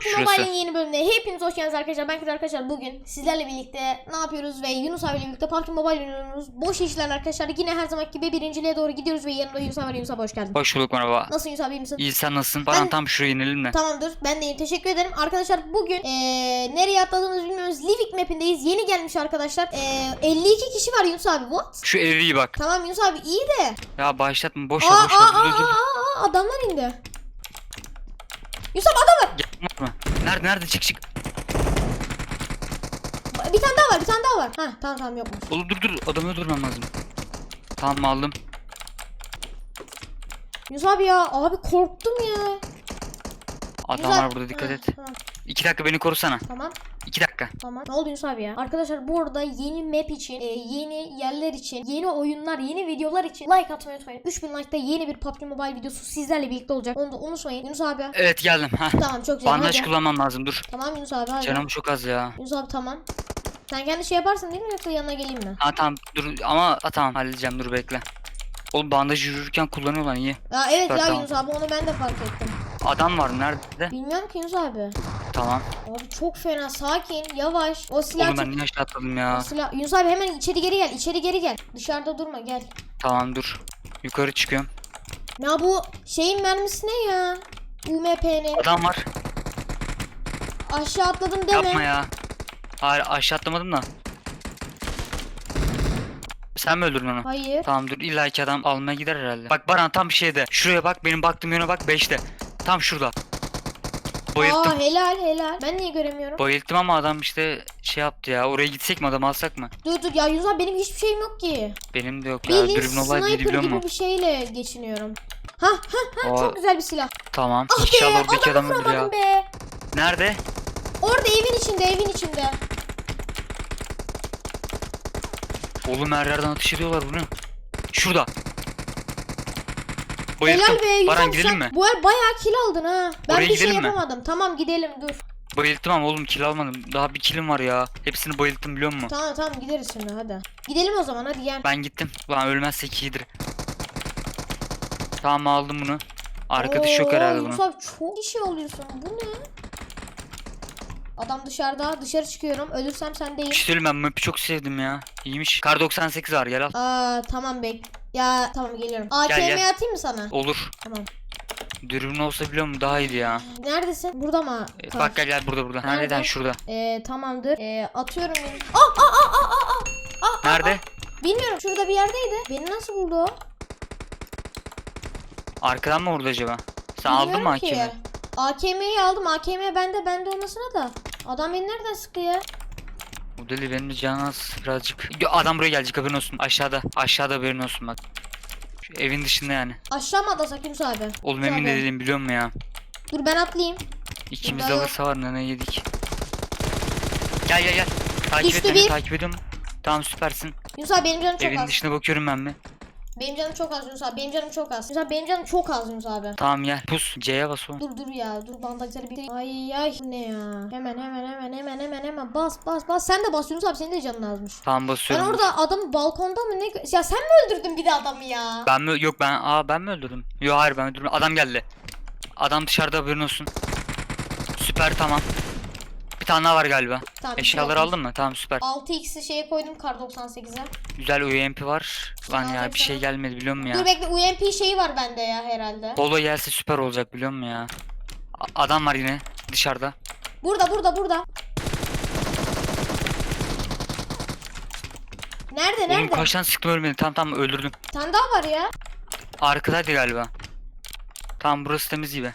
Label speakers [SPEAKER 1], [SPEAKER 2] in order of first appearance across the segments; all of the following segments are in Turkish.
[SPEAKER 1] Şurası.
[SPEAKER 2] Mobile'in yeni bölümüne hepiniz hoş geldiniz arkadaşlar. Ben Kız arkadaşlar bugün sizlerle birlikte ne yapıyoruz ve Yunus abiyle birlikte PUBG Mobile oynuyoruz. Boş işler arkadaşlar. Yine her zaman gibi birinciliğe doğru gidiyoruz ve yanımda Yunus abi var. Yunus abi hoş geldin.
[SPEAKER 1] Hoş bulduk merhaba.
[SPEAKER 2] Nasılsın Yunus abi iyi misin?
[SPEAKER 1] İyi sen nasılsın? Baran
[SPEAKER 2] Ben-
[SPEAKER 1] tam şuraya inelim mi?
[SPEAKER 2] Tamamdır. Ben de iyiyim. Teşekkür ederim. Arkadaşlar bugün eee nereye atladığımızı bilmiyoruz. Livik map'indeyiz. Yeni gelmiş arkadaşlar. Eee 52 kişi var Yunus abi. What?
[SPEAKER 1] Şu evi iyi bak.
[SPEAKER 2] Tamam Yunus abi iyi de.
[SPEAKER 1] Ya başlatma boş
[SPEAKER 2] Aa,
[SPEAKER 1] ver
[SPEAKER 2] aa,
[SPEAKER 1] boş ver.
[SPEAKER 2] aa,
[SPEAKER 1] Dur, dur, dur.
[SPEAKER 2] aa, aa, adamlar indi. Yunus abi adam var.
[SPEAKER 1] Yapma. Nerede nerede çık çık.
[SPEAKER 2] Bir tane daha var. Bir tane daha var. Heh tamam tamam yokmuş.
[SPEAKER 1] Oğlum dur dur adamı öldürmem lazım. Tamam aldım.
[SPEAKER 2] Yunus abi ya abi korktum ya.
[SPEAKER 1] Adam
[SPEAKER 2] Yunus
[SPEAKER 1] var
[SPEAKER 2] abi-
[SPEAKER 1] burada dikkat
[SPEAKER 2] Ha,
[SPEAKER 1] et.
[SPEAKER 2] Tamam,
[SPEAKER 1] İki dakika beni korusana.
[SPEAKER 2] tamam
[SPEAKER 1] İki dakika.
[SPEAKER 2] tamam. Ne oldu Yunus abi ya? Arkadaşlar bu arada yeni map için, e, yeni yerler için, yeni oyunlar, yeni videolar için like atmayı unutmayın. 3000 like'da yeni bir PUBG Mobile videosu sizlerle birlikte olacak. Onu da unutmayın. Yunus abi.
[SPEAKER 1] Evet geldim. Ha.
[SPEAKER 2] Tamam çok güzel.
[SPEAKER 1] Bandaj
[SPEAKER 2] Hadi.
[SPEAKER 1] kullanmam lazım dur.
[SPEAKER 2] Tamam Yunus abi hadi.
[SPEAKER 1] Canım çok az ya.
[SPEAKER 2] Yunus abi tamam. Sen kendi şey yaparsın değil mi yoksa yanına geleyim mi?
[SPEAKER 1] Ha tamam dur ama ha, tamam halledeceğim dur bekle. Oğlum bandaj yürürken kullanıyorlar iyi.
[SPEAKER 2] Ya evet
[SPEAKER 1] Süper,
[SPEAKER 2] ya
[SPEAKER 1] tamam.
[SPEAKER 2] Yunus abi onu ben de fark ettim.
[SPEAKER 1] Adam var nerede?
[SPEAKER 2] Bilmiyorum ki Yunus abi.
[SPEAKER 1] Tamam.
[SPEAKER 2] Abi çok fena sakin yavaş. O silah çok...
[SPEAKER 1] ben niye aşağı atladım
[SPEAKER 2] o
[SPEAKER 1] ya?
[SPEAKER 2] silah... Yunus abi hemen içeri geri gel içeri geri gel. Dışarıda durma gel.
[SPEAKER 1] Tamam dur. Yukarı çıkıyorum.
[SPEAKER 2] Ya bu şeyin mermisi ne ya? UMP'nin.
[SPEAKER 1] Adam var.
[SPEAKER 2] Aşağı atladım deme.
[SPEAKER 1] Yapma ya. Hayır aşağı atlamadım da. Sen mi öldürdün onu?
[SPEAKER 2] Hayır.
[SPEAKER 1] Tamam dur illa ki adam almaya gider herhalde. Bak Baran tam bir şeyde. Şuraya bak benim baktığım yöne bak 5'te. Tam şurada. Bayılttım.
[SPEAKER 2] Aa helal helal. Ben niye göremiyorum?
[SPEAKER 1] Bayılttım ama adam işte şey yaptı ya. Oraya gitsek mi adam alsak mı?
[SPEAKER 2] dur dur ya Yunus abi benim hiçbir şeyim yok ki.
[SPEAKER 1] Benim de yok ya.
[SPEAKER 2] Bildiğin
[SPEAKER 1] Dürbün olay değil
[SPEAKER 2] sniper
[SPEAKER 1] biliyor
[SPEAKER 2] gibi
[SPEAKER 1] musun?
[SPEAKER 2] bir şeyle geçiniyorum. Ha ha ha
[SPEAKER 1] O-
[SPEAKER 2] çok güzel bir silah.
[SPEAKER 1] Tamam.
[SPEAKER 2] Ah be
[SPEAKER 1] İnşallah oradaki adam
[SPEAKER 2] adamı
[SPEAKER 1] öldür ya.
[SPEAKER 2] vuramadım be.
[SPEAKER 1] Nerede?
[SPEAKER 2] Orada evin içinde evin içinde.
[SPEAKER 1] Oğlum her yerden atış ediyorlar bunu. Şurada. Bayılttım.
[SPEAKER 2] Helal be
[SPEAKER 1] Baran gidelim
[SPEAKER 2] sen
[SPEAKER 1] mi?
[SPEAKER 2] Bu el bayağı kill aldın ha. Ben
[SPEAKER 1] Oraya
[SPEAKER 2] bir şey
[SPEAKER 1] gidelim mi?
[SPEAKER 2] yapamadım. Tamam gidelim dur.
[SPEAKER 1] Bayılttım ama oğlum kill almadım. Daha bir killim var ya. Hepsini bayılttım biliyor musun?
[SPEAKER 2] Tamam tamam gideriz şimdi hadi. Gidelim o zaman hadi gel.
[SPEAKER 1] Ben gittim. Ulan ölmezsek iyidir. Tamam aldım bunu. Arkadaş yok
[SPEAKER 2] Oo,
[SPEAKER 1] herhalde bunun.
[SPEAKER 2] abi çok işi oluyorsun. Bu ne? Adam dışarıda. Dışarı çıkıyorum. Ölürsem sen değil.
[SPEAKER 1] Bir şey söyleyeyim ben bu map'i çok sevdim ya. İyiymiş. Kar 98 var gel al.
[SPEAKER 2] Aa tamam bek. Ya tamam geliyorum. AKM
[SPEAKER 1] gel.
[SPEAKER 2] atayım mı sana?
[SPEAKER 1] Olur.
[SPEAKER 2] Tamam.
[SPEAKER 1] Dürbün olsa biliyor musun daha iyiydi ya.
[SPEAKER 2] Neredesin? Burada mı?
[SPEAKER 1] E,
[SPEAKER 2] Tamam.
[SPEAKER 1] Bak gel gel burada burada.
[SPEAKER 2] Nerede?
[SPEAKER 1] Nereden şurada?
[SPEAKER 2] Ee, tamamdır. Ee, atıyorum. beni. Aa, aa, aa, aa, aa, aa, aa,
[SPEAKER 1] Nerede?
[SPEAKER 2] aa. Bilmiyorum. Şurada bir yerdeydi. Beni nasıl buldu o?
[SPEAKER 1] Arkadan mı vurdu acaba? Sen aldın mı
[SPEAKER 2] Bilmiyorum ki.
[SPEAKER 1] hakemi?
[SPEAKER 2] AKM'yi aldım. AKM bende bende olmasına da. Adam beni nereden sıktı ya?
[SPEAKER 1] Bu deli benim az birazcık. Yo, Adam buraya gelecek haberin olsun. Aşağıda. Aşağıda haberin olsun bak. Şu evin dışında yani.
[SPEAKER 2] Aşağı mı atlasak Yunus abi?
[SPEAKER 1] Oğlum
[SPEAKER 2] Güzel
[SPEAKER 1] emin de değilim biliyor musun ya?
[SPEAKER 2] Dur ben atlayayım.
[SPEAKER 1] İkimiz
[SPEAKER 2] Burada
[SPEAKER 1] de
[SPEAKER 2] yok.
[SPEAKER 1] alırsa var ne yedik. Gel gel gel. Takip
[SPEAKER 2] Düştü
[SPEAKER 1] et beni
[SPEAKER 2] bir.
[SPEAKER 1] takip ediyorum. Tamam süpersin.
[SPEAKER 2] Yunus abi benim canım çok
[SPEAKER 1] Evin
[SPEAKER 2] az.
[SPEAKER 1] dışına bakıyorum ben mi?
[SPEAKER 2] Benim canım çok az Yunus abi. Benim canım çok az. Yunus abi benim canım çok az Yunus abi.
[SPEAKER 1] Tamam gel. Pus. C'ye bas oğlum.
[SPEAKER 2] Dur dur ya. Dur bandajları bir Ay ay bu ne ya? Hemen hemen hemen hemen hemen hemen bas bas bas. Sen de bas Yunus abi senin de canın azmış.
[SPEAKER 1] Tamam
[SPEAKER 2] Ben
[SPEAKER 1] basıyorum.
[SPEAKER 2] orada adamı balkonda mı ne? Ya sen mi öldürdün bir de adamı ya?
[SPEAKER 1] Ben mi? Yok ben. Aa ben mi öldürdüm? Yok hayır ben öldürdüm. Adam geldi. Adam dışarıda haberin olsun. Süper tamam. Bir tane daha var galiba.
[SPEAKER 2] Tamam,
[SPEAKER 1] Eşyaları aldın mı? Tamam süper.
[SPEAKER 2] 6x'i şeye koydum kar 98'e.
[SPEAKER 1] Güzel UMP var. Lan ya bir şey gelmedi biliyor musun
[SPEAKER 2] Dur
[SPEAKER 1] ya?
[SPEAKER 2] bekle UMP şeyi var bende ya herhalde.
[SPEAKER 1] Polo gelse süper olacak biliyor musun ya? A- Adam var yine dışarıda.
[SPEAKER 2] Burada burada burada. Nerede
[SPEAKER 1] Oğlum
[SPEAKER 2] nerede?
[SPEAKER 1] kaç tane sıktım ölmedi. Tamam tamam öldürdüm.
[SPEAKER 2] Bir tane daha var ya.
[SPEAKER 1] Arkadaydı galiba. Tamam burası temiz gibi.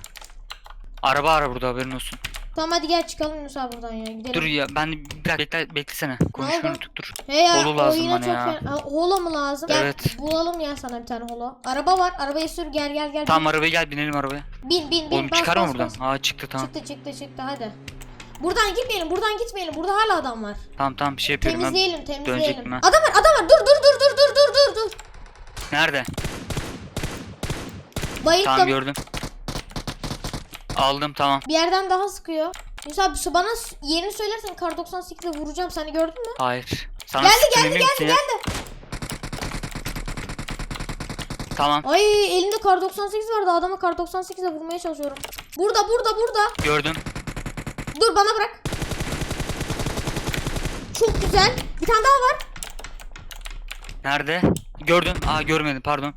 [SPEAKER 1] Araba ara burada haberin olsun.
[SPEAKER 2] Tamam hadi gel çıkalım Musa buradan ya gidelim.
[SPEAKER 1] Dur ya ben bırak bekle, beklesene. Konuşmayı unuttuk dur.
[SPEAKER 2] He
[SPEAKER 1] holo lazım bana
[SPEAKER 2] çok
[SPEAKER 1] ya.
[SPEAKER 2] Fena. Holo mu lazım? Gel,
[SPEAKER 1] evet.
[SPEAKER 2] Bulalım ya sana bir tane holo. Araba var arabayı sür gel gel gel.
[SPEAKER 1] Tamam arabaya gel binelim arabaya.
[SPEAKER 2] Bin bin bin.
[SPEAKER 1] Oğlum
[SPEAKER 2] bas,
[SPEAKER 1] çıkar mı buradan?
[SPEAKER 2] Bas.
[SPEAKER 1] Aa çıktı tamam.
[SPEAKER 2] Çıktı çıktı çıktı hadi. Buradan gitmeyelim buradan gitmeyelim burada hala adam var.
[SPEAKER 1] Tamam tamam bir şey yapıyorum.
[SPEAKER 2] Temizleyelim
[SPEAKER 1] ben temizleyelim.
[SPEAKER 2] Adam var adam var dur dur dur dur dur dur dur.
[SPEAKER 1] Nerede?
[SPEAKER 2] Bayıldım.
[SPEAKER 1] Tamam gördüm. Aldım tamam.
[SPEAKER 2] Bir yerden daha sıkıyor. Yunus abi su- bana s- yerini söylersen kar 98'le vuracağım seni gördün mü?
[SPEAKER 1] Hayır. Sana
[SPEAKER 2] Geldi, geldi,
[SPEAKER 1] emin misin
[SPEAKER 2] geldi?
[SPEAKER 1] Tamam
[SPEAKER 2] Ay elimde kar 98 vardı adamı kar 98'le vurmaya çalışıyorum. Burada burada burada.
[SPEAKER 1] gördüm.
[SPEAKER 2] Dur bana bırak. Çok güzel. Bir tane daha var.
[SPEAKER 1] Nerede? Gördün. Aa görmedim pardon.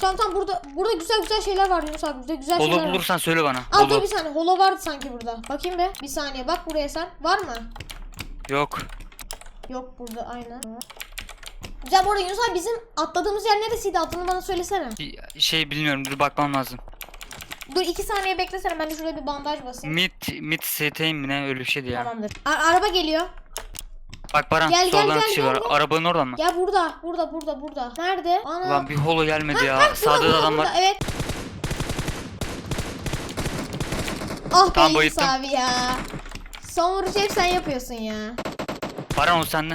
[SPEAKER 2] Tamam tamam burada burada güzel güzel şeyler var Yunus abi. Burada güzel şeyler
[SPEAKER 1] Holo
[SPEAKER 2] var.
[SPEAKER 1] bulursan söyle bana.
[SPEAKER 2] Aa dur
[SPEAKER 1] Holo.
[SPEAKER 2] bir saniye. Holo vardı sanki burada. Bakayım be. Bir saniye. Bak buraya sen. Var mı?
[SPEAKER 1] Yok.
[SPEAKER 2] Yok burada aynen. Güzel bu arada Yunus abi bizim atladığımız yer neresiydi? Adını bana söylesene.
[SPEAKER 1] Şey bilmiyorum dur bakmam lazım.
[SPEAKER 2] Dur iki saniye beklesene. Ben de şuraya bir bandaj basayım.
[SPEAKER 1] Mid mid ST'yim mi ne öyle bir şeydi ya.
[SPEAKER 2] Tamamdır. A- araba geliyor.
[SPEAKER 1] Bak Baran
[SPEAKER 2] Gel,
[SPEAKER 1] soldan
[SPEAKER 2] gel, gel,
[SPEAKER 1] var.
[SPEAKER 2] gel.
[SPEAKER 1] Arabanın oradan mı?
[SPEAKER 2] Gel burada. Burada burada burada. Nerede? Ana.
[SPEAKER 1] Ulan bir holo gelmedi ya.
[SPEAKER 2] Burada,
[SPEAKER 1] Sağda da
[SPEAKER 2] burada,
[SPEAKER 1] adam var.
[SPEAKER 2] burada. Evet. Ah be
[SPEAKER 1] Tamam,
[SPEAKER 2] Yunus
[SPEAKER 1] bayılttım.
[SPEAKER 2] abi ya. Son vuruşu hep sen yapıyorsun ya.
[SPEAKER 1] Baran o sende.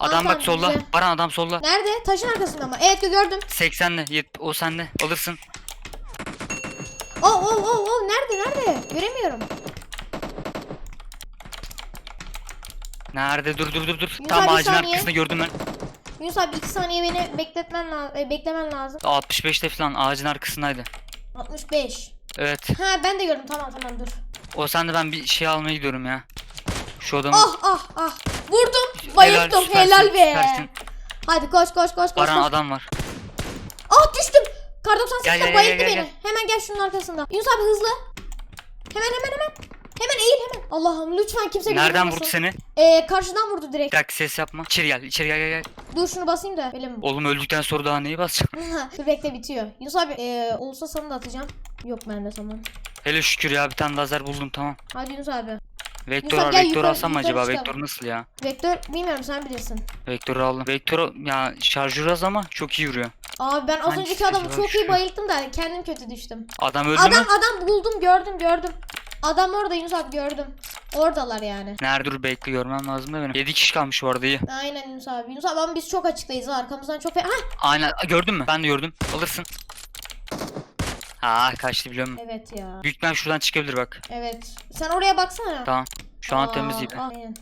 [SPEAKER 1] Adam
[SPEAKER 2] tamam,
[SPEAKER 1] bak solda.
[SPEAKER 2] güzel.
[SPEAKER 1] Baran adam solda.
[SPEAKER 2] Nerede? Taşın arkasında mı? Evet gördüm.
[SPEAKER 1] 80'de. Yet o sende. Alırsın.
[SPEAKER 2] Oh oh oh oh nerede nerede? Göremiyorum.
[SPEAKER 1] Nerede? Dur dur dur dur. Tam
[SPEAKER 2] bir
[SPEAKER 1] ağacın
[SPEAKER 2] saniye.
[SPEAKER 1] arkasında gördüm ben.
[SPEAKER 2] Yunus abi 2 saniye beni bekletmen lazım. beklemen lazım.
[SPEAKER 1] 65'te falan ağacın arkasındaydı.
[SPEAKER 2] 65.
[SPEAKER 1] Evet.
[SPEAKER 2] Ha ben de gördüm. Tamam tamam dur.
[SPEAKER 1] O sende ben bir şey almaya gidiyorum ya. Şu adamı.
[SPEAKER 2] Ah ah ah. Vurdum.
[SPEAKER 1] Süpersin,
[SPEAKER 2] Helal be.
[SPEAKER 1] süpersin.
[SPEAKER 2] Hadi koş koş koş koş.
[SPEAKER 1] Baran
[SPEAKER 2] koş.
[SPEAKER 1] adam var.
[SPEAKER 2] Ah düştüm. Kar
[SPEAKER 1] Gel,
[SPEAKER 2] 98'de
[SPEAKER 1] gel, gel, gel,
[SPEAKER 2] beni.
[SPEAKER 1] gel.
[SPEAKER 2] Hemen gel şunun arkasında. Yunus abi hızlı. Hemen hemen hemen. Hemen eğil hemen. Allah'ım lütfen kimse
[SPEAKER 1] Nereden vurdu seni?
[SPEAKER 2] Ee, karşıdan vurdu direkt.
[SPEAKER 1] Bir dakika ses yapma. İçeri gel. içeri gel gel gel.
[SPEAKER 2] Dur şunu basayım da öyle mi?
[SPEAKER 1] Oğlum öldükten sonra daha neyi basacağım?
[SPEAKER 2] Dur bekle bitiyor. Yunus abi ee, olsa sana da atacağım. Yok bende tamam.
[SPEAKER 1] Hele şükür ya bir tane lazer buldum tamam.
[SPEAKER 2] Hadi Yunus abi.
[SPEAKER 1] Vektör
[SPEAKER 2] gel
[SPEAKER 1] Vektör
[SPEAKER 2] yukarı-
[SPEAKER 1] alsam mı
[SPEAKER 2] yukarı
[SPEAKER 1] acaba?
[SPEAKER 2] çıkalım.
[SPEAKER 1] Vektör nasıl ya?
[SPEAKER 2] Vektör bilmiyorum sen bilirsin.
[SPEAKER 1] Vektörü aldım. Vektör ya şarjör az ama çok iyi vuruyor.
[SPEAKER 2] Abi ben az
[SPEAKER 1] Hangisi
[SPEAKER 2] önceki adamı
[SPEAKER 1] acaba
[SPEAKER 2] çok iyi
[SPEAKER 1] şu?
[SPEAKER 2] bayılttım da kendim kötü düştüm.
[SPEAKER 1] Adam öldü
[SPEAKER 2] Adam
[SPEAKER 1] mü?
[SPEAKER 2] adam buldum gördüm gördüm. Adam orada Yunus abi gördüm. Oradalar yani.
[SPEAKER 1] Nerede dur bekle görmem lazım da benim. 7 kişi kalmış bu arada iyi.
[SPEAKER 2] Aynen Yunus abi. Yunus abi ama biz çok açıktayız. ha. Arkamızdan çok... Hah
[SPEAKER 1] Aynen gördün mü? Ben de gördüm. Alırsın. Ha kaçtı biliyor musun?
[SPEAKER 2] evet ya.
[SPEAKER 1] Büyük ben şuradan çıkabilir bak.
[SPEAKER 2] Evet. Sen oraya baksana.
[SPEAKER 1] Tamam. Şu an
[SPEAKER 2] Aa,
[SPEAKER 1] temiz gibi.
[SPEAKER 2] Aynen.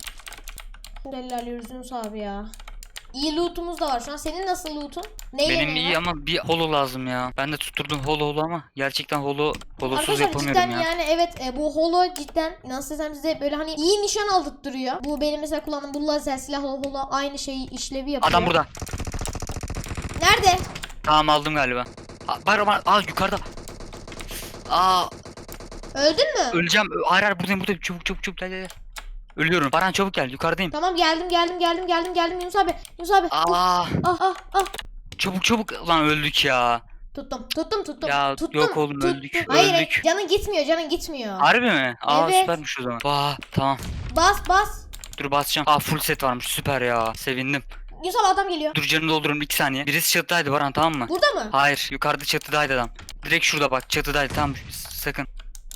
[SPEAKER 2] Çok ilerliyoruz Yunus abi ya. İyi lootumuz da var şu an. Senin nasıl lootun? Neyle
[SPEAKER 1] Benim iyi
[SPEAKER 2] var?
[SPEAKER 1] ama bir holo lazım ya. Ben de tutturdum holo holo ama gerçekten holo holosuz
[SPEAKER 2] Arkadaşlar
[SPEAKER 1] yapamıyorum
[SPEAKER 2] cidden
[SPEAKER 1] ya.
[SPEAKER 2] yani evet e, bu holo cidden nasıl desem size böyle hani iyi nişan aldırtıyor. Bu benim mesela kullandığım bu lazer silahla holo aynı şeyi işlevi yapıyor.
[SPEAKER 1] Adam burada.
[SPEAKER 2] Nerede?
[SPEAKER 1] Tamam aldım galiba. Aa, Var var. Aa yukarıda. Aa
[SPEAKER 2] Öldün mü?
[SPEAKER 1] öleceğim. Hayır hayır buradayım buradayım. Çabuk çabuk çabuk gel gel. gel. Ölüyorum. Baran çabuk gel. Yukarıdayım.
[SPEAKER 2] Tamam geldim geldim geldim geldim geldim Yunus abi. Yunus abi.
[SPEAKER 1] Aa
[SPEAKER 2] Ah ah ah.
[SPEAKER 1] çabuk çabuk. Lan öldük ya.
[SPEAKER 2] Tuttum tuttum tuttum.
[SPEAKER 1] Ya,
[SPEAKER 2] tuttum,
[SPEAKER 1] yok oğlum, öldük,
[SPEAKER 2] Hayır
[SPEAKER 1] öldük.
[SPEAKER 2] canın gitmiyor canın gitmiyor.
[SPEAKER 1] Harbi mi? Aa
[SPEAKER 2] Evet.
[SPEAKER 1] süpermiş o zaman. Vah tamam.
[SPEAKER 2] Bas bas.
[SPEAKER 1] Dur basacağım. Aa full set varmış. Süper ya. Sevindim.
[SPEAKER 2] Yunus abi adam geliyor.
[SPEAKER 1] Dur canını doldururum 2 saniye. Birisi çatıdaydı Baran tamam mı?
[SPEAKER 2] Burada mı?
[SPEAKER 1] Hayır yukarıda çatıdaydı adam. Direkt şurada bak çatıdaydı tamam sakın.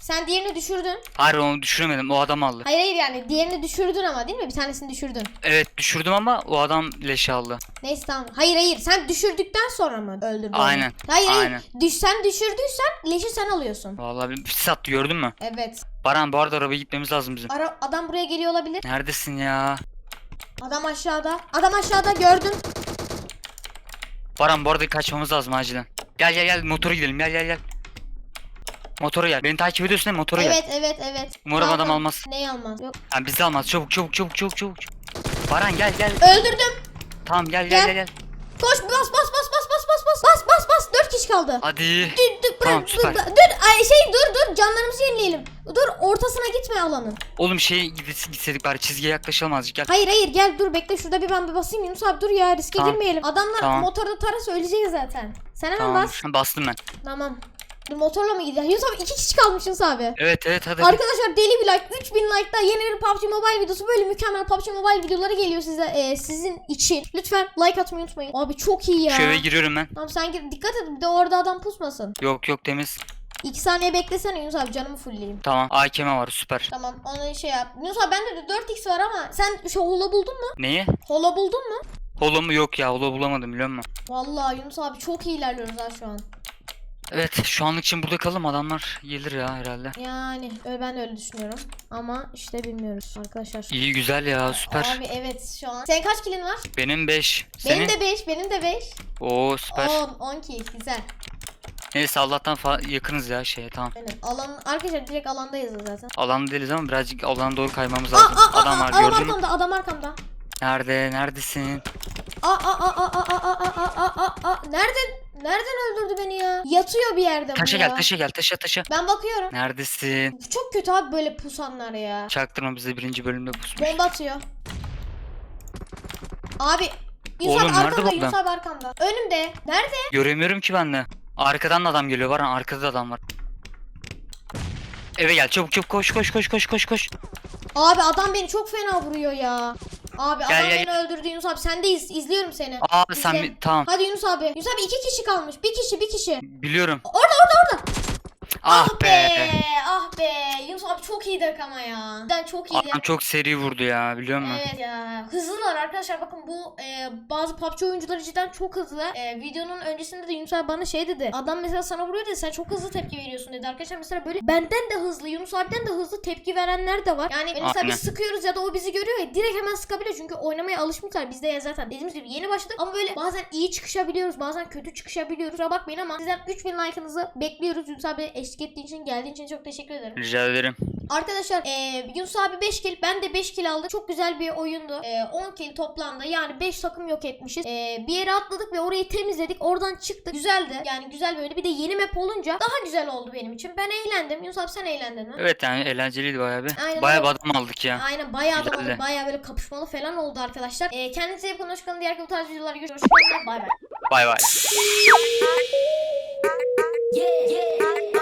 [SPEAKER 2] Sen diğerini düşürdün.
[SPEAKER 1] Hayır onu düşüremedim o adam aldı.
[SPEAKER 2] Hayır hayır yani diğerini düşürdün ama değil mi? Bir tanesini düşürdün.
[SPEAKER 1] Evet düşürdüm ama o adam leşi aldı.
[SPEAKER 2] Neyse tamam. Hayır hayır sen düşürdükten sonra mı öldürdün? onu?
[SPEAKER 1] Aynen,
[SPEAKER 2] Hayır hayır.
[SPEAKER 1] aynen.
[SPEAKER 2] Düş, sen düşürdüysen leşi sen alıyorsun.
[SPEAKER 1] Vallahi bir pis attı gördün mü?
[SPEAKER 2] Evet.
[SPEAKER 1] Baran bu arada arabaya gitmemiz lazım bizim.
[SPEAKER 2] Ara, adam buraya geliyor olabilir.
[SPEAKER 1] Neredesin ya?
[SPEAKER 2] Adam aşağıda. Adam aşağıda gördüm.
[SPEAKER 1] Baran bu arada kaçmamız lazım acilen. Gel gel gel motora gidelim gel gel gel. Motora gel. Beni takip ediyorsun değil mi? Motora gel.
[SPEAKER 2] Evet evet evet.
[SPEAKER 1] Umarım adam almaz.
[SPEAKER 2] Neyi almaz? Yok.
[SPEAKER 1] Yani bizi almaz. Çabuk çabuk çabuk çabuk çabuk. Baran gel gel.
[SPEAKER 2] Öldürdüm.
[SPEAKER 1] Tamam gel
[SPEAKER 2] Gel.
[SPEAKER 1] gel gel gel.
[SPEAKER 2] Koş bas bas bas bas bas bas bas bas bas bas. Dört kişi kaldı.
[SPEAKER 1] Hadi.
[SPEAKER 2] Dur dur bırak
[SPEAKER 1] Tamam,
[SPEAKER 2] dur,
[SPEAKER 1] süper.
[SPEAKER 2] dur, dur ay şey dur dur canlarımızı yenileyelim. Dur ortasına gitme alanın.
[SPEAKER 1] Oğlum şey gitse gitseydik bari çizgiye yaklaşalım azıcık gel.
[SPEAKER 2] Hayır hayır gel dur bekle şurada bir ben bir basayım Yunus abi dur ya riske
[SPEAKER 1] Tamam.
[SPEAKER 2] girmeyelim. Adamlar
[SPEAKER 1] Tamam.
[SPEAKER 2] motorda tarasa öleceğiz zaten. Sen hemen
[SPEAKER 1] Tamam.
[SPEAKER 2] bas.
[SPEAKER 1] Bastım ben.
[SPEAKER 2] Tamam. Motorla mı gidiyor? Yunus abi iki kişi kalmış Yunus abi.
[SPEAKER 1] Evet evet hadi.
[SPEAKER 2] Arkadaşlar deli bir like 3000 like'da yeni bir PUBG Mobile videosu böyle mükemmel PUBG Mobile videoları geliyor size e, sizin için. Lütfen like atmayı unutmayın. Abi çok iyi ya.
[SPEAKER 1] Şu eve giriyorum ben.
[SPEAKER 2] Tamam sen gir dikkat et bir de orada adam pusmasın.
[SPEAKER 1] Yok yok temiz.
[SPEAKER 2] 2 saniye beklesene Yunus abi canımı fullleyeyim.
[SPEAKER 1] Tamam. AKM var süper.
[SPEAKER 2] Tamam onu şey yap. Yunus abi bende de 4x var ama sen şu holo buldun mu?
[SPEAKER 1] Neyi?
[SPEAKER 2] Holo buldun mu?
[SPEAKER 1] Holo mu? Yok ya holo bulamadım biliyor musun?
[SPEAKER 2] Vallahi Yunus abi çok iyi ilerliyoruz ha şu an.
[SPEAKER 1] Evet şu anlık için burada kalalım adamlar gelir ya herhalde.
[SPEAKER 2] Yani ben de öyle düşünüyorum. Ama işte bilmiyoruz arkadaşlar.
[SPEAKER 1] İyi güzel ya süper.
[SPEAKER 2] Abi evet şu an. Senin kaç kilin var?
[SPEAKER 1] Benim 5. Senin?
[SPEAKER 2] Benim de 5, benim de 5.
[SPEAKER 1] Oo süper.
[SPEAKER 2] 10, 10 kill güzel.
[SPEAKER 1] Neyse Allah'tan yakınız ya şeye tamam.
[SPEAKER 2] Aynen. Alan, arkadaşlar direkt alandayız zaten.
[SPEAKER 1] Alanda değiliz ama birazcık alana doğru kaymamız
[SPEAKER 2] Aa,
[SPEAKER 1] lazım.
[SPEAKER 2] aa, aa,
[SPEAKER 1] Adam
[SPEAKER 2] aa,
[SPEAKER 1] var
[SPEAKER 2] adam
[SPEAKER 1] gördün mü?
[SPEAKER 2] arkamda, adam arkamda.
[SPEAKER 1] Nerede? Neredesin?
[SPEAKER 2] Aa, aa, aa, aa, aa, aa, aa, aa, aa, aa. Nereden, nereden öldürdü beni ya? Yatıyor bir yerde bu
[SPEAKER 1] Taşa
[SPEAKER 2] ya.
[SPEAKER 1] gel taşa gel taşa taşa.
[SPEAKER 2] Ben bakıyorum.
[SPEAKER 1] Neredesin?
[SPEAKER 2] Çok kötü abi böyle pusanlar ya.
[SPEAKER 1] Çaktırma bize birinci bölümde pusmuş.
[SPEAKER 2] Bomba atıyor. Abi Yunus
[SPEAKER 1] Oğlum, nerede
[SPEAKER 2] arkamda,
[SPEAKER 1] bu
[SPEAKER 2] Yunus
[SPEAKER 1] adam?
[SPEAKER 2] arkamda. Önümde. Nerede?
[SPEAKER 1] Göremiyorum ki ben de. Arkadan da adam geliyor var ha arkada da adam var. Eve gel çabuk çabuk koş koş koş koş koş koş.
[SPEAKER 2] Abi adam beni çok fena vuruyor ya. Abi
[SPEAKER 1] Gel,
[SPEAKER 2] adam
[SPEAKER 1] gel,
[SPEAKER 2] beni öldürdü Yunus abi. Sen de iz, izliyorum seni.
[SPEAKER 1] Sen
[SPEAKER 2] İzle.
[SPEAKER 1] bir tamam
[SPEAKER 2] Hadi Yunus abi. Yunus abi iki kişi kalmış. Bir kişi bir kişi.
[SPEAKER 1] biliyorum.
[SPEAKER 2] Orada orada orada.
[SPEAKER 1] Ah,
[SPEAKER 2] Ah be. Ah be. Yunus abi çok iyiydi ama ya. Ben çok iyiydi.
[SPEAKER 1] Adam çok seri vurdu ya biliyor musun?
[SPEAKER 2] Evet ya. Hızlılar arkadaşlar bakın bu e, bazı PUBG oyuncuları cidden çok hızlı. E, videonun öncesinde de Yunus abi bana şey dedi. Adam mesela sana vuruyor dedi sen çok hızlı tepki veriyorsun dedi. Arkadaşlar mesela böyle benden de hızlı Yunus abiden de hızlı tepki verenler de var. Yani mesela
[SPEAKER 1] Aynen.
[SPEAKER 2] biz sıkıyoruz ya da o bizi görüyor ya direkt hemen sıkabiliyor. Çünkü oynamaya alışmışlar. Biz de ya zaten dediğimiz gibi yeni başladık. Ama böyle bazen iyi çıkışabiliyoruz. Bazen kötü çıkışabiliyoruz. Kusura bakmayın ama sizden 3000 like'ınızı bekliyoruz. Yunus abi eşlik ettiğin için geldiğin için çok teşekkür ederim.
[SPEAKER 1] Rica ederim.
[SPEAKER 2] Arkadaşlar eee Yunus abi 5 kill ben de 5 kill aldık. Çok güzel bir oyundu. Eee 10 kill toplamda yani 5 takım yok etmişiz. Eee, bir yere atladık ve orayı temizledik. Oradan çıktık. Güzeldi. Yani güzel böyle bir de yeni map olunca daha güzel oldu benim için. Ben eğlendim. Yunus abi sen eğlendin mi?
[SPEAKER 1] Evet yani eğlenceliydi bayağı bir.
[SPEAKER 2] Aynen
[SPEAKER 1] Bayağı bir adam aldık ya.
[SPEAKER 2] Aynen bayağı da
[SPEAKER 1] Güzeldi.
[SPEAKER 2] oldu. Bayağı böyle kapışmalı falan oldu arkadaşlar. Eee kendinize iyi bakın. Hoşçakalın. Diğer bu tarz videolarda görüşmek üzere. Bay bay.
[SPEAKER 1] Bay bay.
[SPEAKER 3] Yeah, yeah.